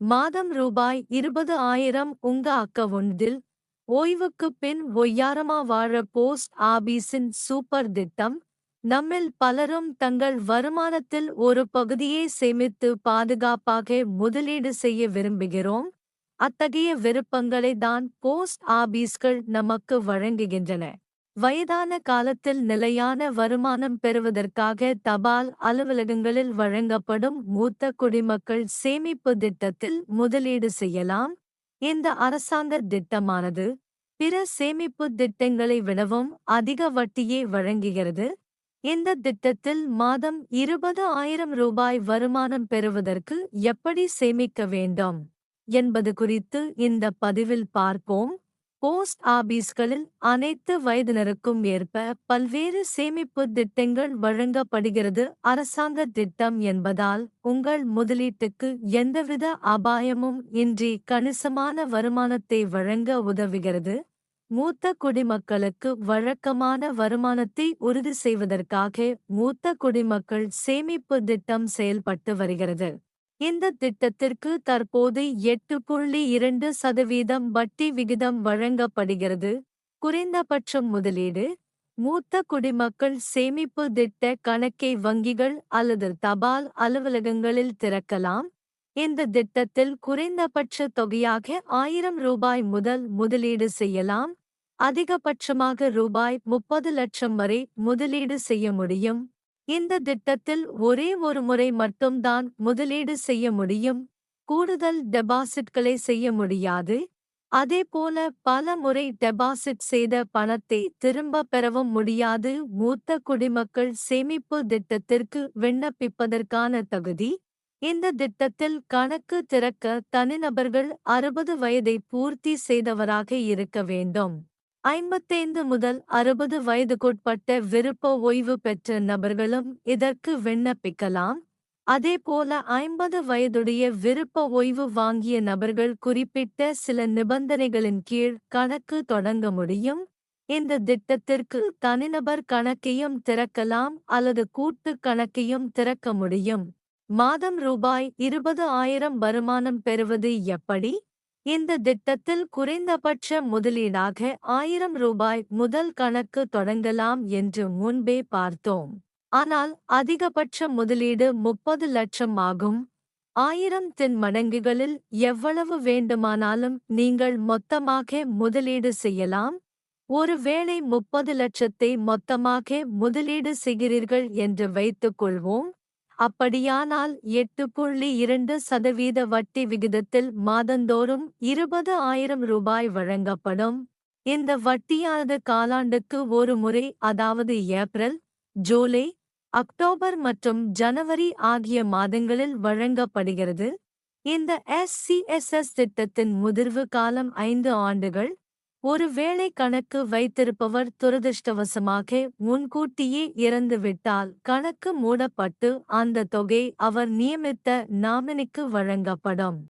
மாதம் ரூபாய் இருபது ஆயிரம் உங்க அக்கவுண்டில் ஓய்வுக்குப் பின் ஒய்யாரமா வாழ போஸ்ட் ஆபீஸின் சூப்பர் திட்டம். நம்மில் பலரும் தங்கள் வருமானத்தில் ஒரு பகுதியை சேமித்து பாதுகாப்பாக முதலீடு செய்ய விரும்புகிறோம். அத்தகைய விருப்பங்களை தான் போஸ்ட் ஆபீஸ்கள் நமக்கு வழங்குகின்றன. வயதான காலத்தில் நிலையான வருமானம் பெறுவதற்காக தபால் அலுவலகங்களில் வழங்கப்படும் மூத்த குடிமக்கள் சேமிப்பு திட்டத்தில் முதலீடு செய்யலாம். இந்த அரசாங்க திட்டமானது பிற சேமிப்பு திட்டங்களை விடவும் அதிக வட்டியே வழங்குகிறது. இந்த திட்டத்தில் மாதம் இருபது ஆயிரம் ரூபாய் வருமானம் பெறுவதற்கு எப்படி சேமிக்க வேண்டும் என்பது குறித்து இந்த பதிவில் பார்ப்போம். போஸ்ட் ஆபீஸ்களில் அனைத்து வயதினருக்கும் ஏற்ப பல்வேறு சேமிப்பு திட்டங்கள் வழங்கப்படுகிறது. அரசாங்க திட்டம் என்பதால் உங்கள் முதலீட்டுக்கு எந்தவித அபாயமும் இன்றி கணிசமான வருமானத்தை வழங்க உதவுகிறது. மூத்த குடிமக்களுக்கு வழக்கமான வருமானத்தை உறுதி செய்வதற்காக மூத்த குடிமக்கள் சேமிப்பு திட்டம் செயல்பட்டு வருகிறது. இந்த திட்டத்திற்கு தற்போது எட்டு புள்ளி இரண்டு சதவீதம் வட்டி விகிதம் வழங்கப்படுகிறது. குறைந்தபட்சம் முதலீடு மூத்த குடிமக்கள் சேமிப்பு திட்ட கணக்கை வங்கிகள் அல்லது தபால் அலுவலகங்களில் திறக்கலாம். இந்த திட்டத்தில் குறைந்தபட்ச தொகையாக ஆயிரம் ரூபாய் முதல் முதலீடு செய்யலாம். அதிகபட்சமாக ரூபாய் முப்பது லட்சம் வரை முதலீடு செய்ய முடியும். இந்த திட்டத்தில் ஒரே ஒரு முறை மட்டும்தான் முதலீடு செய்ய முடியும் கூடுதல் டெபாசிட்களை செய்ய முடியாது. அதேபோல பல முறை டெபாசிட் செய்த பணத்தை திரும்ப பெறவும் முடியாது. மூத்த குடிமக்கள் சேமிப்பு திட்டத்திற்கு விண்ணப்பிப்பதற்கான தகுதி. இந்த திட்டத்தில் கணக்கு திறக்க தனிநபர்கள் அறுபது வயதை பூர்த்தி செய்தவராக இருக்க வேண்டும். ஐம்பத்தைந்து முதல் அறுபது வயதுக்குட்பட்ட விருப்ப ஓய்வு பெற்ற நபர்களும் இதற்கு விண்ணப்பிக்கலாம். அதேபோல ஐம்பது வயதுடைய விருப்ப ஓய்வு வாங்கிய நபர்கள் குறிப்பிட்ட சில நிபந்தனைகளின் கீழ் கணக்கு தொடங்க முடியும். இந்த திட்டத்திற்கு தனிநபர் கணக்கையும் திறக்கலாம் அல்லது கூட்டு கணக்கையும் திறக்க முடியும். மாதம் ரூபாய் இருபது ஆயிரம் வருமானம் பெறுவது எப்படி? இந்த திட்டத்தில் குறைந்தபட்ச முதலீடாக ஆயிரம் ரூபாய் முதல் கணக்கு தொடங்கலாம் என்று முன்பே பார்த்தோம். ஆனால் அதிகபட்ச முதலீடு முப்பது லட்சம் ஆகும். ஆயிரம் தென் மடங்குகளில் எவ்வளவு வேண்டுமானாலும் நீங்கள் மொத்தமாக முதலீடு செய்யலாம். ஒருவேளை முப்பது லட்சத்தை மொத்தமாக முதலீடு செய்கிறீர்கள் என்று வைத்துக் கொள்வோம் அப்படியானால் எட்டு புள்ளி இரண்டு சதவீத வட்டி விகிதத்தில் மாதந்தோறும் இருபது ஆயிரம் ரூபாய் வழங்கப்படும். இந்த வட்டியானது காலாண்டுக்கு ஒரு முறை அதாவது ஏப்ரல் ஜூலை அக்டோபர் மற்றும் ஜனவரி ஆகிய மாதங்களில் வழங்கப்படுகிறது. இந்த எஸ்சிஎஸ்எஸ் திட்டத்தின் முதிர்வு காலம் ஐந்து ஆண்டுகள் ஒருவேளை கணக்கு வைத்திருப்பவர் துரதிருஷ்டவசமாக முன்கூட்டியே இறந்துவிட்டால் கணக்கு மூடப்பட்டு அந்த தொகை அவர் நியமித்த நாமினிக்கு வழங்கப்படும்.